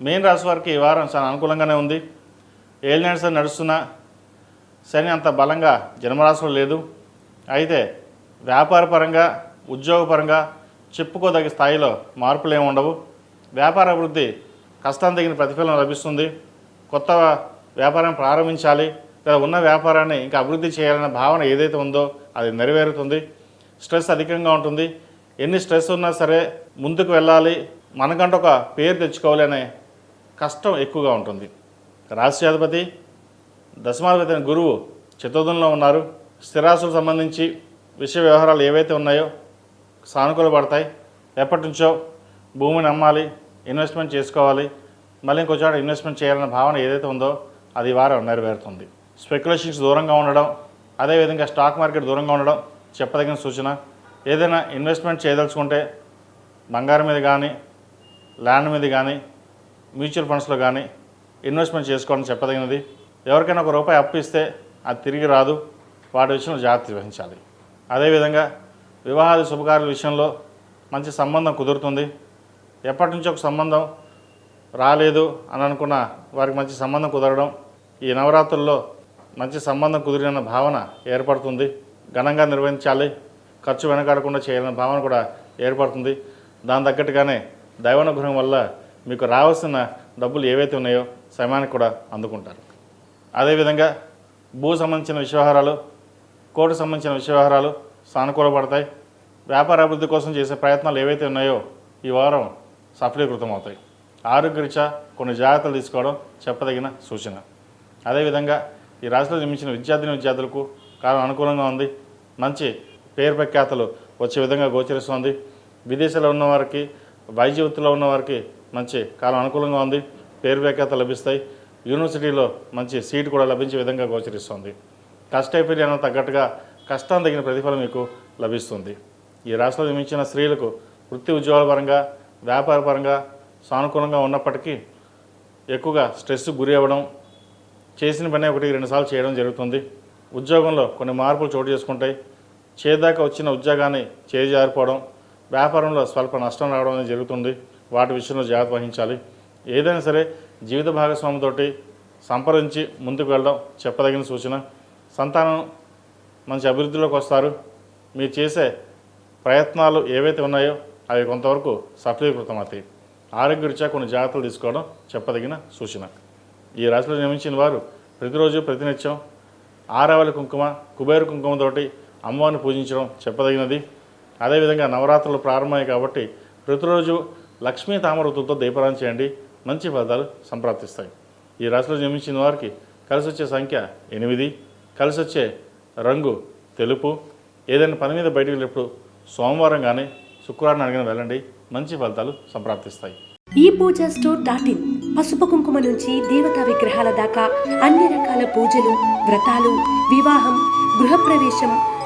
మీన రాశి వారికి ఈ వారం చాలా అనుకూలంగానే ఉంది. ఏలినాడు సార్ నడుస్తున్న. శని అంత బలంగా జన్మరాశిలో లేదు. అయితే వ్యాపారపరంగా ఉద్యోగపరంగా చెప్పుకోదగ్గ స్థాయిలో మార్పులు ఏమి ఉండవు. వ్యాపార అభివృద్ధి కష్టం తగిన ప్రతిఫలం లభిస్తుంది. కొత్త వ్యాపారం ప్రారంభించాలి. లేదా ఉన్న వ్యాపారాన్ని ఇంకా అభివృద్ధి చేయాలనే భావన ఏదైతే ఉందో అది నెరవేరుతుంది. స్ట్రెస్ అధికంగా ఉంటుంది. ఎన్ని స్ట్రెస్ ఉన్నా సరే ముందుకు వెళ్ళాలి. మనకంటూ ఒక పేరు తెచ్చుకోవాలి అనే కష్టం ఎక్కువగా ఉంటుంది. రాష్ట్రాధిపతి దశమాధిపతి అయిన గురువు చతుర్థంలో ఉన్నారు. స్థిరాస్తులకు సంబంధించి విషయ వ్యవహారాలు ఏవైతే ఉన్నాయో సానుకూల పడతాయి. ఎప్పటి నుంచో భూమిని అమ్మాలి ఇన్వెస్ట్మెంట్ చేసుకోవాలి మళ్ళీ ఇంకో ఇన్వెస్ట్మెంట్ చేయాలన్న భావన ఏదైతే ఉందో అది ఈ వారం నెరవేరుతుంది. స్పెక్యులేషన్స్ దూరంగా ఉండడం అదేవిధంగా స్టాక్ మార్కెట్ దూరంగా ఉండడం చెప్పదగిన సూచన. ఏదైనా ఇన్వెస్ట్మెంట్ చేయదలుచుకుంటే బంగారం మీద కానీ ల్యాండ్ మీద కానీ మ్యూచువల్ ఫండ్స్లో కానీ ఇన్వెస్ట్మెంట్ చేసుకోవడం చెప్పదగినది. ఎవరికైనా ఒక రూపాయి అప్పు ఇస్తే అది తిరిగి రాదు. వాటి విషయంలో జాగ్రత్త వహించాలి. అదేవిధంగా వివాహాది శుభకార్యాల విషయంలో మంచి సంబంధం కుదురుతుంది. ఎప్పటి నుంచి ఒక సంబంధం రాలేదు అని అనుకున్న వారికి మంచి సంబంధం కుదరడం ఈ నవరాత్రుల్లో మంచి సంబంధం కుదిరిన భావన ఏర్పడుతుంది. ఘనంగా నిర్వహించాలి. ఖర్చు వెనకాడకుండా చేయాలన్న భావన కూడా ఏర్పడుతుంది. దాని తగ్గట్టుగానే దైవానుగ్రహం వల్ల మీకు రావాల్సిన డబ్బులు ఏవైతే ఉన్నాయో సమయానికి కూడా అందుకుంటారు. అదేవిధంగా భూ సంబంధించిన విషయవహారాలు కోర్టు సంబంధించిన విషయవహారాలు సానుకూలపడతాయి వ్యాపార అభివృద్ధి కోసం చేసే ప్రయత్నాలు ఏవైతే ఉన్నాయో ఈ వారం సఫలీకృతం అవుతాయి ఆరోగ్యరీత్యా కొన్ని జాగ్రత్తలు తీసుకోవడం చెప్పదగిన సూచన. అదేవిధంగా ఈ రాశిలో నిర్మించిన విద్యార్థిని విద్యార్థులకు కాలం అనుకూలంగా ఉంది. మంచి పేరు ప్రఖ్యాతలు వచ్చే విధంగా గోచరిస్తుంది. విదేశాల్లో ఉన్నవారికి వైద్య వృత్తిలో ఉన్నవారికి మంచి కాలం అనుకూలంగా ఉంది. పేరు ప్రఖ్యాతలు లభిస్తాయి. యూనివర్సిటీలో మంచి సీట్ కూడా లభించే విధంగా గోచరిస్తుంది. కష్టైపోయిన తగ్గట్టుగా కష్టం తగిన ప్రతిఫలం మీకు లభిస్తుంది. ఈ రాష్ట్రంలో జన్మించిన స్త్రీలకు వృత్తి ఉద్యోగాల పరంగా వ్యాపార పరంగా సానుకూలంగా ఉన్నప్పటికీ ఎక్కువగా స్ట్రెస్ గురి అవ్వడం చేసిన పని ఒకటి రెండుసార్లు చేయడం జరుగుతుంది. ఉద్యోగంలో కొన్ని మార్పులు చోటు చేసుకుంటాయి. చేదాకా వచ్చిన ఉద్యోగాన్ని చేజారిపోవడం వ్యాపారంలో స్వల్ప నష్టం రావడం అనేది జరుగుతుంది. వాటి విషయంలో జాగ్రత్త వహించాలి. ఏదైనా సరే జీవిత భాగస్వామితోటి సంప్రదించి ముందుకు వెళ్ళడం చెప్పదగిన సూచన. సంతానం మంచి అభివృద్ధిలోకి వస్తారు. మీరు చేసే ప్రయత్నాలు ఏవైతే ఉన్నాయో అవి కొంతవరకు సఫలీకృతమవుతాయి ఆరోగ్యరీత్యా కొన్ని జాగ్రత్తలు తీసుకోవడం చెప్పదగిన సూచన. ఈ రాశిలో నియమించిన వారు ప్రతిరోజు ప్రతినిత్యం ఆరావళి కుంకుమ కుబేరు కుంకుమతోటి అమ్మవారిని పూజించడం చెప్పదగినది. అదేవిధంగా నవరాత్రులు ప్రారంభమయ్యాయి కాబట్టి ప్రతిరోజు లక్ష్మీ తామరతులతో దీపారాధన చేయండి. మంచి ఫలితాలు సంప్రాప్తిస్తాయి. ఈ రాశిలో జన్మించిన వారికి కలిసి వచ్చే సంఖ్య ఎనిమిది. కలిసి వచ్చే రంగు తెలుపు. ఏదైనా పని మీద బయటకు వెళ్ళినప్పుడు సోమవారం కానీ శుక్రవారం అడిగిన వెళ్ళండి. మంచి ఫలితాలు సంప్రాప్తిస్తాయి. ఈ పూజ స్టోర్ డాట్ ఇన్ పసుపు కుంకుమ నుంచి దేవతా విగ్రహాల దాకా అన్ని రకాల పూజలు వ్రతాలు వివాహం గృహప్రవేశం